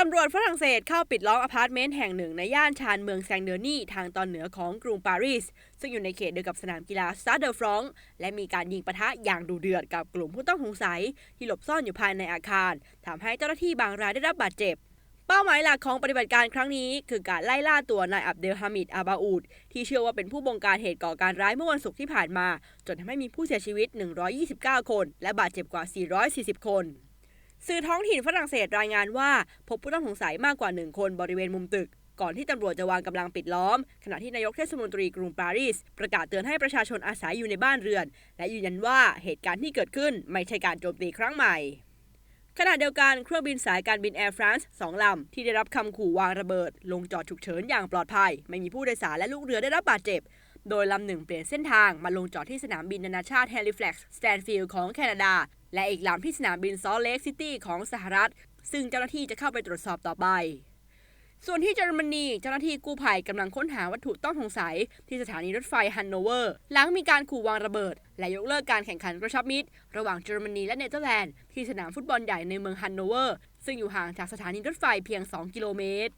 ตำรวจฝรั่งเศสเข้าปิดล้อมอพาร์ตเมนต์แห่งหนึ่งในย่านชานเมืองแซงเดอร์นี่ทางตอนเหนือของกรุงปารีส ซึ่งอยู่ในเขตเดียวกับสนามกีฬาสตาร์เดอฟรองและมีการยิงปะทะอย่างดุเดือดกับกลุ่มผู้ต้องสงสัย ที่หลบซ่อนอยู่ภายในอาคารทำให้เจ้าหน้าที่บางรายได้รับบาดเจ็บ เป้าหมายหลักของปฏิบัติการครั้งนี้ คือการไล่ล่าตัวนายอับเดลฮามิดอาบาอูดที่เชื่อว่าเป็นผู้บงการเหตุก่อการร้ายเมื่อวันศุกร์ที่ผ่านมา จนทำให้มีผู้เสียชีวิต 129 คน และบาดเจ็บกว่า 440 คน สื่อท้องถิ่นฝรั่งเศสรายงานว่า พบผู้ต้องสงสัยมากกว่า1คนบริเวณมุมตึก ก่อนที่ตำรวจจะวางกำลังปิดล้อม ขณะที่นายกเทศมนตรีกรุงปารีส ประกาศเตือนให้ประชาชนอาศัยอยู่ในบ้านเรือน และยืนยันว่าเหตุการณ์ที่เกิดขึ้นไม่ใช่การโจมตีครั้งใหม่ขณะเดียวกันเครื่องบินสายการบินแอร์ฟรานซ์สองลำ ที่ได้รับคำขู่วางระเบิด ลงจอดฉุกเฉินอย่างปลอดภัย ไม่มีผู้โดยสารและลูกเรือได้รับบาดเจ็บ โดยลำหนึ่งเปลี่ยนเส้นทางมาลงจอดที่สนามบินนานาชาติแฮลิแฟล็กซ์สแตนฟิลด์ของแคนาดา และอีกลำที่สนามบินซอลเลกซิตี้ของสหรัฐ ซึ่งเจ้าหน้าที่จะเข้าไปตรวจสอบต่อไป ส่วนที่เยอรมนีเจ้าหน้าที่กู้ภัยกำลังค้นหาวัตถุต้องสงสัย ที่สถานีรถไฟฮันโนเวอร์ หลังมีการขู่วางระเบิด และยกเลิกการแข่งขันกระชับมิตร ระหว่างเยอรมนีและเนเธอร์แลนด์ที่สนามฟุตบอลใหญ่ในเมืองฮันโนเวอร์ ซึ่งอยู่ห่างจากสถานีรถไฟเพียง 2 กิโลเมตร